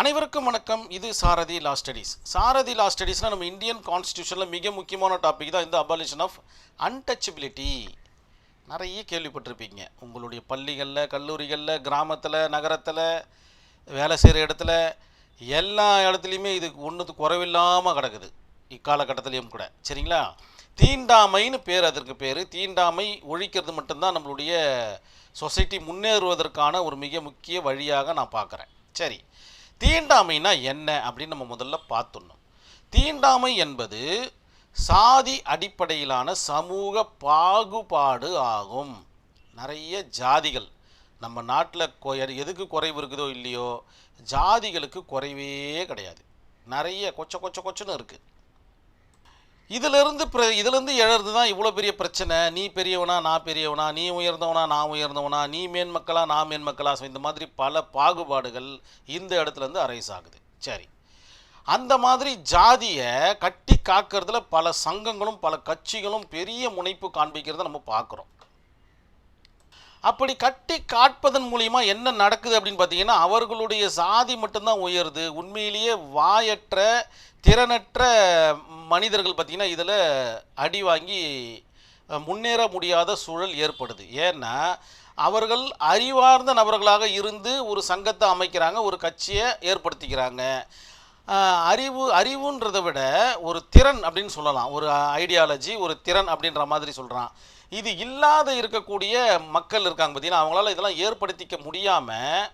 அனைவருக்கும் வணக்கம். இது சாரதி லா ஸ்டடீஸ் சாரதி லா ஸ்டடீஸ்னால் நம்ம இந்தியன் கான்ஸ்டியூஷனில் மிக முக்கியமான டாபிக் தான் இந்த அபாலிஷன் ஆஃப் அன்டச்சபிலிட்டி நிறைய கேள்விப்பட்டிருப்பீங்க. உங்களுடைய பள்ளிகளில் கல்லூரிகளில் கிராமத்தில் நகரத்தில் வேலை செய்கிற இடத்துல எல்லா இடத்துலையுமே இதுக்கு ஒன்றுக்கு குறைவில்லாமல் கிடக்குது. இக்காலகட்டத்திலையும் கூட. சரிங்களா? தீண்டாமைன்னு பேர் அதற்கு பேர். தீண்டாமை ஒழிக்கிறது மட்டும்தான் நம்மளுடைய சொசைட்டி முன்னேறுவதற்கான ஒரு மிக முக்கிய வழியாக நான் பார்க்குறேன். சரி. தீண்டாமைனா என்ன அப்படின்னு நம்ம முதல்ல பார்த்துடணும். தீண்டாமை என்பது சாதி அடிப்படையிலான சமூக பாகுபாடு ஆகும். நிறைய ஜாதிகள் நம்ம நாட்டில் கொ எதுக்கு குறைவு இருக்குதோ இல்லையோ ஜாதிகளுக்கு குறைவே கிடையாது. நிறைய கொச்ச கொச்ச கொச்சன்னு இருக்குது இதிலிருந்து பிர இதிலிருந்து எழறது தான் இவ்வளோ பெரிய பிரச்சனை. நீ பெரியவனா நான் பெரியவனா நீ உயர்ந்தவனா நான் உயர்ந்தவனா நீ மேன்மக்களா நான் மேன்மக்களா. ஸோ இந்த மாதிரி பல பாகுபாடுகள் இந்த இடத்துலேருந்து அரைஸ் ஆகுது. சரி. அந்த மாதிரி ஜாதியை கட்டி காக்கிறதுல பல சங்கங்களும் பல கட்சிகளும் பெரிய முனைப்பு காண்பிக்கிறத நம்ம பார்க்குறோம். அப்படி கட்டி காட்பதன் மூலியமா என்ன நடக்குது அப்படின்னு பார்த்தீங்கன்னா அவர்களுடைய சாதி மட்டும்தான் உயருது. உண்மையிலேயே வாயற்ற திறனற்ற மனிதர்கள் பார்த்தீங்கன்னா இதில் அடி வாங்கி முன்னேற முடியாத சூழல் ஏற்படுது. ஏன்னா அவர்கள் அறிவார்ந்த நபர்களாக இருந்து ஒரு சங்கத்தை அமைக்கிறாங்க ஒரு கட்சியை ஏற்படுத்திக்கிறாங்க. அறிவு அறிவுன்றதை விட ஒரு திறன் அப்படின்னு சொல்லலாம். ஒரு ஐடியாலஜி ஒரு திறன் அப்படின்ற மாதிரி சொல்கிறான் இது இல்லாத இருக்கக்கூடிய மக்கள் இருக்காங்க பார்த்தீங்கன்னா அவங்களால இதெல்லாம் ஏற்படுத்திக்க முடியாமல்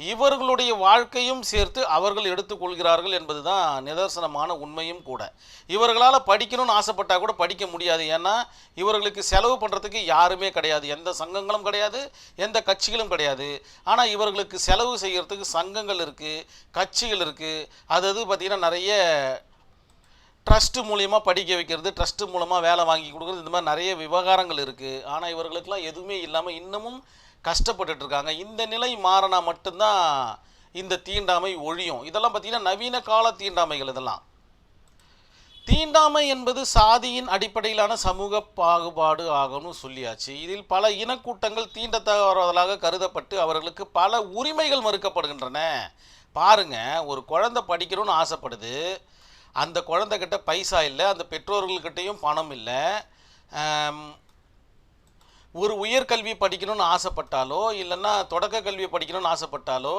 இவர்களுடைய வாழ்க்கையும் சேர்த்து அவர்கள் எடுத்துக்கொள்கிறார்கள் என்பது தான் நிதர்சனமான உண்மையும் கூட. இவர்களால் படிக்கணும்னு ஆசைப்பட்டால் கூட படிக்க முடியாது. ஏன்னா இவர்களுக்கு செலவு பண்ணுறதுக்கு யாருமே கிடையாது. எந்த சங்கங்களும் கிடையாது எந்த கட்சிகளும் கிடையாது. ஆனால் இவர்களுக்கு செலவு செய்கிறதுக்கு சங்கங்கள் இருக்குது கட்சிகள் இருக்குது அது அது பார்த்திங்கன்னா நிறைய ட்ரஸ்ட்டு மூலியமாக படிக்க வைக்கிறது ட்ரஸ்ட்டு மூலமாக வேலை வாங்கி கொடுக்குறது இந்த மாதிரி நிறைய விவகாரங்கள் இருக்குது ஆனால் இவர்களுக்கெல்லாம் எதுவுமே இல்லாமல் இன்னமும் கஷ்டப்பட்டுட்டு இருக்காங்க. இந்த நிலை மாறினா மட்டும்தான் இந்த தீண்டாமை ஒழியும். இதெல்லாம் பார்த்திங்கன்னா நவீன கால தீண்டாமைகள் இதெல்லாம். தீண்டாமை என்பது சாதியின் அடிப்படையிலான சமூக பாகுபாடு ஆகும்னு சொல்லியாச்சு. இதில் பல இனக்கூட்டங்கள் தீண்டத்தவர்களாக கருதப்பட்டு அவர்களுக்கு பல உரிமைகள் மறுக்கப்படுகின்றன. பாருங்க ஒரு குழந்தை படிக்கணும்னு ஆசைப்படுது. அந்த குழந்தைகிட்ட பைசா இல்லை அந்த பெற்றோர்கள்கிட்டையும் பணம் இல்லை. ஒரு உயர்கல்வி படிக்கணும்னு ஆசைப்பட்டாலோ இல்லைன்னா தொடக்க கல்வி படிக்கணும்னு ஆசைப்பட்டாலோ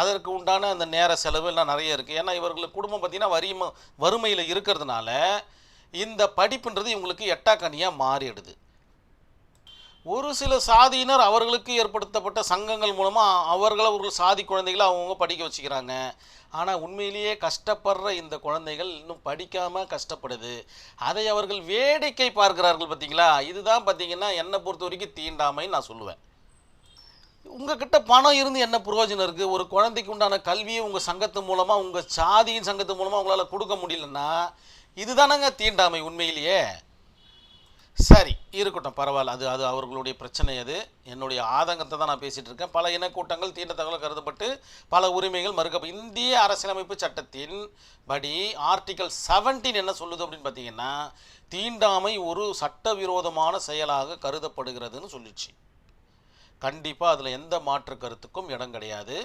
அதற்கு உண்டான அந்த நேர செலவு எல்லாம் நிறைய இருக்குது ஏன்னா இவர்களுக்கு குடும்பம் பார்த்திங்கன்னா வரிம வறுமையில் இருக்கிறதுனால இந்த படிப்புன்றது இவங்களுக்கு எட்டாக்கனியாக மாறிடுது. ஒரு சில சாதியினர் அவர்களுக்கு ஏற்படுத்தப்பட்ட சங்கங்கள் மூலமாக அவர்களை அவர்கள் சாதி குழந்தைகளை அவங்கவுங்க படிக்க வச்சுக்கிறாங்க. ஆனால் உண்மையிலேயே கஷ்டப்படுற இந்த குழந்தைகள் இன்னும் படிக்காமல் கஷ்டப்படுது. அதை அவர்கள் வேடிக்கை பார்க்கிறார்கள் பார்த்தீங்களா இதுதான் பார்த்தீங்கன்னா என்னை பொறுத்த வரைக்கும் தீண்டாமைன்னு நான் சொல்லுவேன். உங்ககிட்ட பணம் இருந்து என்ன பிரயோஜனம் இருக்குது ஒரு குழந்தைக்கு உண்டான கல்வியை உங்கள் சங்கத்து மூலமாக உங்கள் சாதியின் சங்கத்து மூலமாக உங்களால் கொடுக்க முடியலன்னா இதுதானங்க தீண்டாமை உண்மையிலேயே? சரி இருக்கட்டும் பரவாயில்ல. அது அது அவர்களுடைய பிரச்சனை அது. என்னுடைய ஆதங்கத்தை தான் நான் பேசிகிட்டு இருக்கேன். பல இனக்கூட்டங்கள் தீண்டத்தகவல் கருதப்பட்டு பல உரிமைகள் மறுக்க இந்திய அரசியலமைப்பு சட்டத்தின் படி ஆர்டிகல் 17 என்ன சொல்லுது அப்படின்னு பார்த்தீங்கன்னா தீண்டாமை ஒரு சட்டவிரோதமான செயலாக கருதப்படுகிறதுன்னு சொல்லிச்சு. கண்டிப்பாக அதில் எந்த மாற்று கருத்துக்கும் இடம் கிடையாது.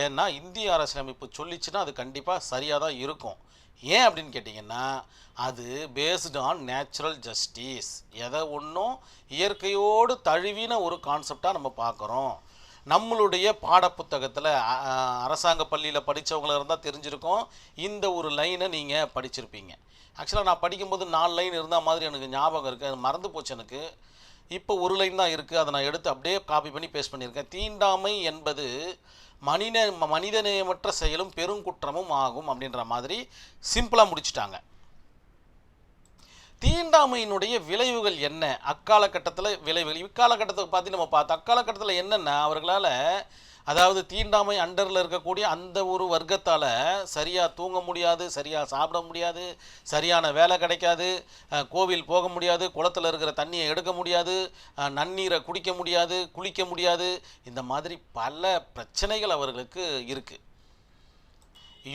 ஏன்னா இந்திய அரசியலமைப்பு சொல்லிச்சுன்னா அது கண்டிப்பாக சரியாக தான் இருக்கும். ஏன் அப்படின்னு கேட்டிங்கன்னா அது பேஸ்டு ஆன் நேச்சுரல் ஜஸ்டிஸ் எதை ஒன்றும் இயற்கையோடு தழுவின ஒரு கான்செப்டாக நம்ம பார்க்குறோம். நம்மளுடைய பாடப்புத்தகத்தில் அரசாங்க பள்ளியில் படித்தவங்கள இருந்தால் தெரிஞ்சிருக்கோம். இந்த ஒரு லைனை நீங்கள் படிச்சிருப்பீங்க. ஆக்சுவலாக நான் படிக்கும்போது நாலு லைன் இருந்தால் மாதிரி எனக்கு ஞாபகம் இருக்குது அது மறந்து போச்சு எனக்கு. இப்போ ஒரு லைன் தான் இருக்குது அதை நான் எடுத்து அப்படியே காப்பி பண்ணி பேஸ்ட் பண்ணியிருக்கேன். தீண்டாமை என்பது மனித மனிதநேயமற்ற செயலும் பெருங்குற்றமும் ஆகும் அப்படின்ற மாதிரி சிம்பிளாக முடிச்சிட்டாங்க. தீண்டாமையினுடைய விளைவுகள் என்ன? அக்காலகட்டத்தில் விளைவுகள். இக்காலகட்டத்தை பார்த்து நம்ம பார்த்தோம். அக்காலகட்டத்தில் என்னென்ன அவர்களால் அதாவது தீண்டாமை அண்டரில் இருக்கக்கூடிய அந்த ஒரு வர்க்கத்தால் சரியாக தூங்க முடியாது சரியாக சாப்பிட முடியாது சரியான வேலை கிடைக்காது கோவில் போக முடியாது குளத்தில் இருக்கிற தண்ணியை எடுக்க முடியாது நன்னீரை குடிக்க முடியாது குளிக்க முடியாது. இந்த மாதிரி பல பிரச்சனைகள் அவர்களுக்கு இருக்குது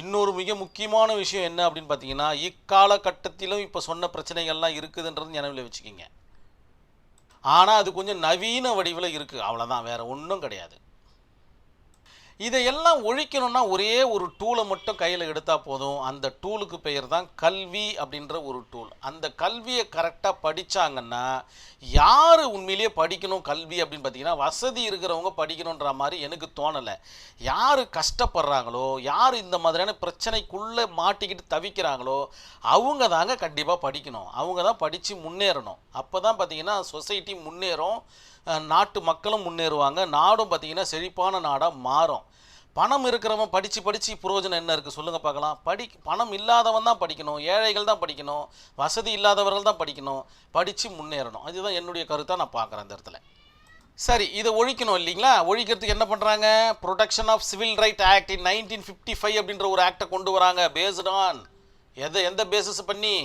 இன்னொரு மிக முக்கியமான விஷயம் என்ன அப்படின்னு பார்த்தீங்கன்னா இக்காலகட்டத்திலும் இப்போ சொன்ன பிரச்சனைகள்லாம் இருக்குதுன்றது நினைவில் வச்சுக்கிங்க. ஆனால் அது கொஞ்சம் நவீன வடிவில் இருக்குது அவ்வளோதான் வேறு ஒன்றும் கிடையாது. இதையெல்லாம் ஒழிக்கணும்னா ஒரே ஒரு டூலை மட்டும் கையில் எடுத்தால் போதும். அந்த டூலுக்கு பெயர் தான் கல்வி அப்படின்ற ஒரு டூல் அந்த கல்வியை கரெக்டாக படித்தாங்கன்னா யார் உண்மையிலேயே படிக்கணும் கல்வி அப்படின்னு பார்த்தீங்கன்னா வசதி இருக்கிறவங்க படிக்கணுன்ற மாதிரி எனக்கு தோணலை. யார் கஷ்டப்படுறாங்களோ யார் இந்த மாதிரியான பிரச்சனைக்குள்ளே மாட்டிக்கிட்டு தவிக்கிறாங்களோ அவங்க தாங்க கண்டிப்பாக படிக்கணும். அவங்க தான் படித்து முன்னேறணும். அப்போ தான் பார்த்தீங்கன்னா சொசைட்டி முன்னேறும். நாட்டு மக்களும் முன்னேறுவாங்க. நாடும் பார்த்தீங்கன்னா செழிப்பான நாடாக மாறும். பணம் இருக்கிறவன் படித்து படித்து புரோஜனம் என்ன இருக்குது சொல்லுங்கள் பார்க்கலாம். படி பணம் இல்லாதவன் தான் படிக்கணும். ஏழைகள் தான் படிக்கணும். வசதி இல்லாதவர்கள் தான் படிக்கணும். படித்து முன்னேறணும். அதுதான் என்னுடைய கருத்தாக நான் பார்க்குறேன் அந்த இடத்துல. சரி இதை ஒழிக்கணும் இல்லைங்களா? ஒழிக்கிறதுக்கு என்ன பண்ணுறாங்க protection of civil right act in nineteen fifty five அப்படின்ற ஒரு ஆக்டை கொண்டு வராங்க. பேஸ்ட் ஆன் எதை எந்த பேசிஸ் பண்ணி?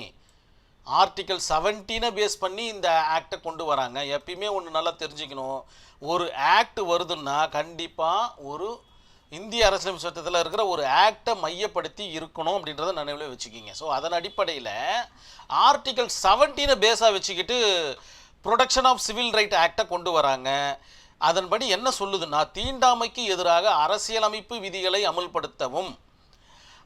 ஆர்டிக்கல் செவன்டீனை பேஸ் பண்ணி இந்த ஆக்டை கொண்டு வராங்க. எப்பயுமே ஒன்று நல்லா தெரிஞ்சுக்கணும். ஒரு ஆக்ட் வருதுன்னா கண்டிப்பாக ஒரு இந்திய அரசியலமைப்பு சட்டத்தில் இருக்கிற ஒரு ஆக்டை மையப்படுத்தி இருக்கணும் அப்படின்றத நினைவில் வச்சுக்கிங்க. ஸோ அதன் அடிப்படையில் ஆர்டிகல் செவன்டீனை பேஸாக வச்சுக்கிட்டு ப்ரொடெக்ஷன் ஆஃப் சிவில் ரைட் ஆக்டை கொண்டு வராங்க. அதன்படி என்ன சொல்லுதுன்னா தீண்டாமைக்கு எதிராக அரசியலமைப்பு விதிகளை அமல்படுத்தவும்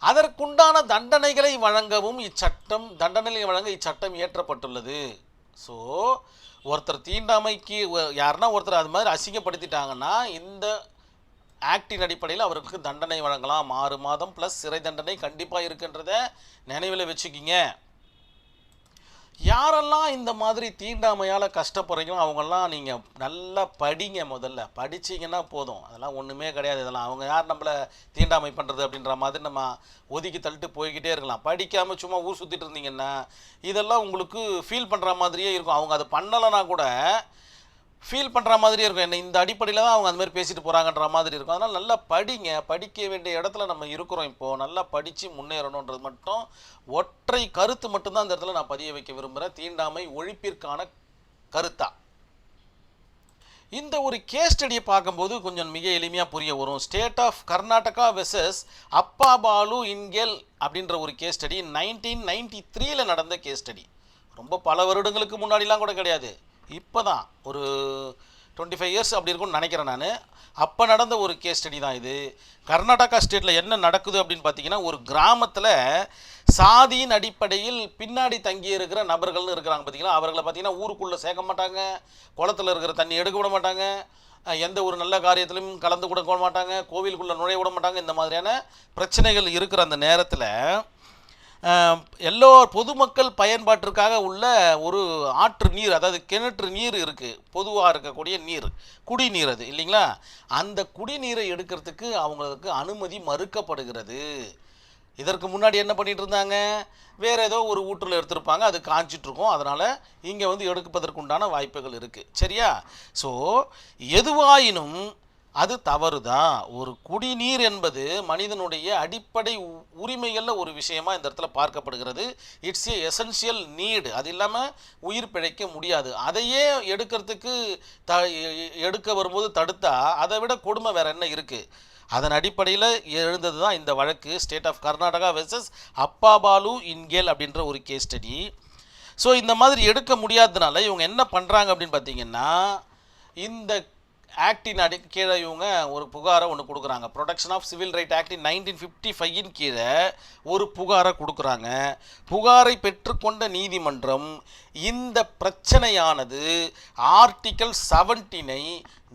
அதற்குண்டான தண்டனைகளை வழங்கவும் இச்சட்டம் தண்டனைகளை வழங்க இச்சட்டம் இயற்றப்பட்டுள்ளது. ஸோ ஒருத்தர் தீண்டாமைக்கு யாருன்னா ஒருத்தர் அது மாதிரி அசிங்கப்படுத்திட்டாங்கன்னா இந்த ஆக்டின் அடிப்படையில் அவருக்கு தண்டனை வழங்கலாம். ஆறு மாதம் ப்ளஸ் சிறை தண்டனை கண்டிப்பாக இருக்குன்றத நினைவில் வச்சுக்கிங்க. யாரெல்லாம் இந்த மாதிரி தீண்டாமையால் கஷ்டப்படுறீங்களோ அவங்கெல்லாம் நீங்கள் நல்லா படிங்க முதல்ல. படிச்சிங்கன்னா போதும். அதெல்லாம் ஒன்றுமே கிடையாது இதெல்லாம். அவங்க யார் நம்மளை தீண்டாமை பண்ணுறது அப்படின்ற மாதிரி நம்ம ஒதுக்கி தள்ளிட்டு போய்கிட்டே இருக்கலாம். படிக்காமல் சும்மா ஊர் சுற்றிட்டு இருந்தீங்கன்னா இதெல்லாம் உங்களுக்கு ஃபீல் பண்ணுற மாதிரியே இருக்கும். அவங்க அதை பண்ணலைன்னா கூட ஃபீல் பண்ணுற மாதிரி இருக்கும். என்ன இந்த அடிப்படையில் தான் அவங்க அந்த மாதிரி பேசிட்டு போகிறாங்கன்ற மாதிரி இருக்கும். அதனால் நல்லா படிங்க. படிக்க வேண்டிய இடத்துல நம்ம இருக்கிறோம் இப்போது நல்லா படித்து முன்னேறணுன்றது மட்டும் ஒற்றை கருத்து மட்டும்தான் அந்த இடத்துல நான் பதிய வைக்க விரும்புகிறேன் தீண்டாமை ஒழிப்பிற்கான கருத்தா? இந்த ஒரு கேஸ் ஸ்டடியை பார்க்கும்போது கொஞ்சம் மிக எளிமையாக புரிய வரும். ஸ்டேட் ஆஃப் கர்நாடகா வெசஸ் அப்பா பாலு இன்கெல் அப்படின்ற ஒரு கேஸ் ஸ்டடி நைன்டீன் நைன்டி த்ரீயில் நடந்த கேஸ் ஸ்டடி ரொம்ப பல வருடங்களுக்கு முன்னாடிலாம் கூட கிடையாது. இப்போ தான் ஒரு டுவெண்ட்டி ஃபைவ் இயர்ஸ் அப்படி இருக்கும்னு நினைக்கிறேன் நான். அப்போ நடந்த ஒரு கேஸ் ஸ்டடி தான் இது. கர்நாடகா ஸ்டேட்டில் என்ன நடக்குது அப்படின்னு பார்த்தீங்கன்னா ஒரு கிராமத்தில் சாதியின் அடிப்படையில் பின்னாடி தங்கி இருக்கிற நபர்கள்னு இருக்கிறாங்க பார்த்தீங்களா அவர்களை பார்த்தீங்கன்னா ஊருக்குள்ளே சேர்க்க மாட்டாங்க. குளத்துல இருக்கிற தண்ணி எடுக்க விட மாட்டாங்க. எந்த ஒரு நல்ல காரியத்திலும் கலந்து கொடுக்க மாட்டாங்க. கோவிலுக்குள்ளே நுழைய விட மாட்டாங்க. இந்த மாதிரியான பிரச்சனைகள் இருக்கிற அந்த நேரத்தில் எல்லோ பொதுமக்கள் பயன்பாட்டிற்காக உள்ள ஒரு ஆற்று நீர் அதாவது கிணற்று நீர் இருக்குது பொதுவாக இருக்கக்கூடிய நீர் குடிநீர் அது இல்லைங்களா? அந்த குடிநீரை எடுக்கிறதுக்கு அவங்களுக்கு அனுமதி மறுக்கப்படுகிறது. இதற்கு முன்னாடி என்ன பண்ணிகிட்டு இருந்தாங்க? வேற ஏதோ ஒரு ஊற்றில் எடுத்திருப்பாங்க அது காஞ்சிட்ருக்கும். அதனால் இங்கே வந்து எடுப்பதற்குண்டான வாய்ப்புகள் இருக்குது சரியா? ஸோ எதுவாயினும் அது தவறுதான். ஒரு குடிநீர் என்பது மனிதனுடைய அடிப்படை உ- உரிமைகளில் ஒரு விஷயமா இந்த இடத்துல பார்க்கப்படுகிறது. இட்ஸ் ஏ எசென்ஷியல் நீடு அது இல்லாமல் உயிர் பிழைக்க முடியாது. அதையே எடுக்கிறதுக்கு த எ- எடுக்க வரும்போது தடுத்தா அதை விட கொடுமை வேற என்ன இருக்குது அதன் அடிப்படையில் எழுந்தது தான் இந்த வழக்கு. ஸ்டேட் ஆஃப் கர்நாடகா வெர்சஸ் அப்பா பாலு இன்கேல் அப்படின்ற ஒரு கேஸ் ஸ்டடி ஸோ இந்த மாதிரி எடுக்க முடியாததுனால இவங்க என்ன பண்ணுறாங்க அப்படின்னு பார்த்தீங்கன்னா இந்த ஆக்டின் அடி கீழே இவங்க ஒரு புகாரை ஒன்று கொடுக்குறாங்க. ப்ரொடக்ஷன் ஆஃப் சிவில் ரைட் ஆக்டின் நைன்டீன் ஃபிஃப்டி ஃபைவின் கீழே ஒரு புகாரை கொடுக்குறாங்க. புகாரை பெற்றுக்கொண்ட நீதிமன்றம் இந்த பிரச்சனையானது ஆர்டிக்கல் செவன்டீனை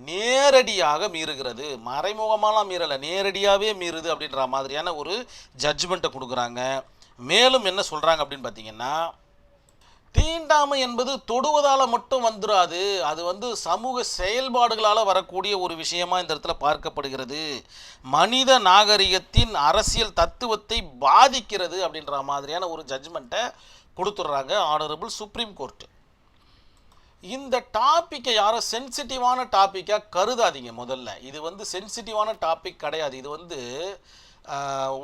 நேரடியாக மீறுகிறது. மறைமுகமாலாம் மீறலை நேரடியாகவே மீறுது அப்படின்ற மாதிரியான ஒரு ஜட்ஜ்மெண்ட்டை கொடுக்குறாங்க. மேலும் என்ன சொல்கிறாங்க அப்படின்னு பார்த்தீங்கன்னா தீண்டாமை என்பது தொடுவதால் மட்டும் வந்துடாது அது வந்து சமூக செயல்பாடுகளால் வரக்கூடிய ஒரு விஷயமா இந்த இடத்துல பார்க்கப்படுகிறது. மனித நாகரிகத்தின் அரசியல் தத்துவத்தை பாதிக்கிறது அப்படின்ற மாதிரியான ஒரு ஜட்ஜ்மெண்ட்டை கொடுத்துட்றாங்க ஆனரபிள் சுப்ரீம் கோர்ட்டு இந்த டாப்பிக்கை யாரும் சென்சிட்டிவான டாப்பிக்காக கருதாதீங்க முதல்ல. இது வந்து சென்சிட்டிவான டாபிக் கிடையாது. இது வந்து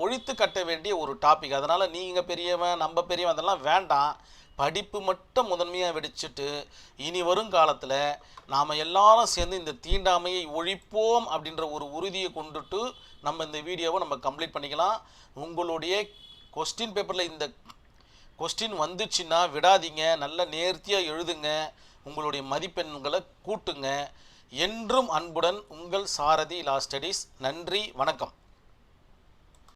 ஒழித்து கட்ட வேண்டிய ஒரு டாபிக் அதனால் நீங்கள் பெரியவன் நம்ம பெரியவன் அதெல்லாம் வேண்டாம். படிப்பு மட்டும் முதன்மையாக வெடிச்சிட்டு இனி வரும் காலத்தில் நாம் எல்லாரும் சேர்ந்து இந்த தீண்டாமையை ஒழிப்போம் அப்படின்ற ஒரு உறுதியை கொண்டுட்டு நம்ம இந்த வீடியோவை நம்ம கம்ப்ளீட் பண்ணிக்கலாம். உங்களுடைய கொஸ்டின் பேப்பரில் இந்த கொஸ்டின் வந்துச்சுன்னா விடாதீங்க. நல்ல நேர்த்தியாக எழுதுங்க. உங்களுடைய மதிப்பெண்களை கூட்டுங்க. என்றும் அன்புடன் உங்கள் சாரதி லா ஸ்டடீஸ். நன்றி. வணக்கம்.